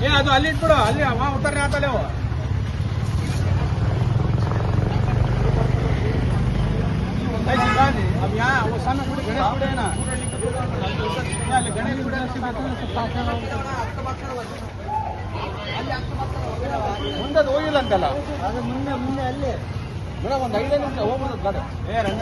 ಏ, ಅದು ಅಲ್ಲಿ ಇಟ್ಬಿಡು, ಅಲ್ಲಿ ಅವ ಉತ್ತರನೇ ಆತಲ್ಲ ಅವ? ಯಾ, ಅವ ಸಣ್ಣ ಬಿಡು ಗಣೇಶ ಬಿಡೇನ ಅಲ್ಲಿ ಗಣೇಶ ಬಿಡ ಮುಂದೆ ಅದು ಹೋಗಿಲ್ಲ ಅಂತಲ್ಲ. ಅದು ಮುಂದೆ ಮುಂದೆ ಅಲ್ಲಿ. ಬೇಡ ಒಂದು ಐದೈದು ನಿಮಿಷ ಹೋಗ್ಬೋದು ಗಾಡಿ ಏ ರಂಗ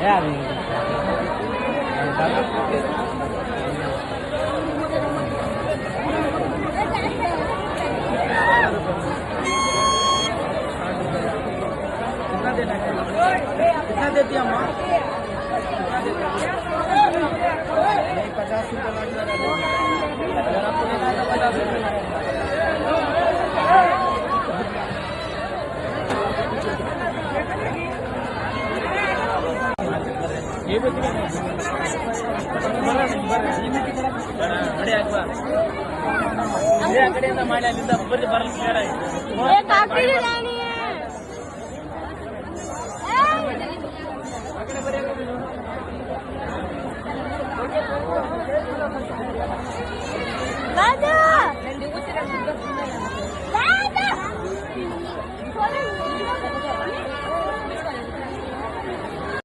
É a língua. Cadê minha mão? Cadê minha mão? Ada. Dan di